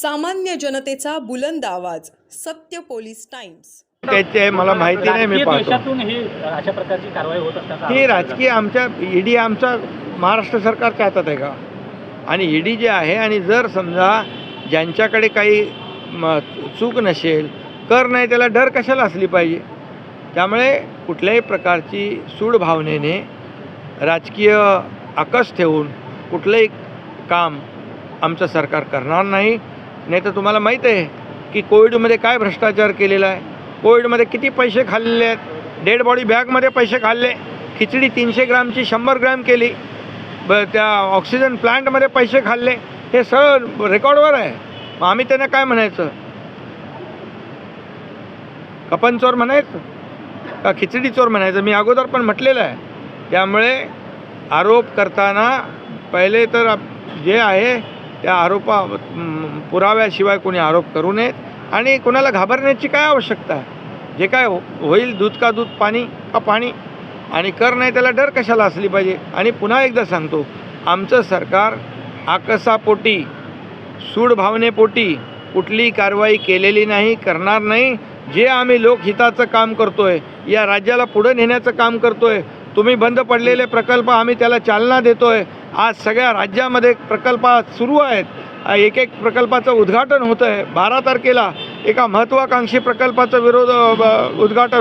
सामान्य जनतेचा बुलंद आवाज सत्य पोलीस टाइम्स. त्याचे मला माहिती नाही मी राजकीय पाहतो. ही अशा प्रकारची कारवाई होत असल्याचा ही राजकीय आमच्या ईडी आमचा महाराष्ट्र सरकारच्या हातात आहे का? आणि ईडी जे आहे आणि जर समजा ज्यांच्याकडे काही म, चूक नसेल कर नाही त्याला डर कशाला असली पाहिजे? त्यामुळे कुठल्याही प्रकारची सूड भावनेने राजकीय आकस ठेवून कुठलंही काम आमचं सरकार करणार नाही. नाही तर तुम्हाला माहीत आहे की कोविडमध्ये काय भ्रष्टाचार केलेला आहे. कोविडमध्ये किती पैसे खाल्लेले आहेत. डेड बॉडी बॅगमध्ये पैसे खाल्ले. खिचडी तीनशे ग्रामची शंभर ग्रॅम केली. ब त्या ऑक्सिजन प्लांटमध्ये पैसे खाल्ले. हे सगळं रेकॉर्डवर आहे. मग आम्ही त्यांना काय म्हणायचं? कपन चोर म्हणायचं? का खिचडी चोर म्हणायचं? मी अगोदर पण म्हटलेलं आहे. त्यामुळे आरोप करताना पहिले तर जे आहे त्या आरोपा पुराव्याशिवाय कोणी आरोप करू नयेत आणि कोणाला घाबरण्याची काय आवश्यकता आहे? जे काय हो- होईल दूध का दूध पाणी का पाणी? आणि कर नाही त्याला डर कशाला असली पाहिजे? आणि पुन्हा एकदा सांगतो आमचं सरकार आकसापोटी सूडभावनेपोटी कुठली कुठलीही कारवाई केलेली नाही करणार नाही. जे आम्ही लोकहिताचं काम करतो आहे या राज्याला पुढं नेण्याचं काम करतो आहे तुम्ही बंद पडलेले प्रकल्प आम्ही त्याला चालना देतो आहे आज सगळ्या राज्यामध्ये प्रकल्प सुरू आहेत. एक एक प्रकल्पाचं उद्घाटन होतं आहे बारा तारखेला एका महत्त्वाकांक्षी प्रकल्पाचं विरोध ब- उद्घाटन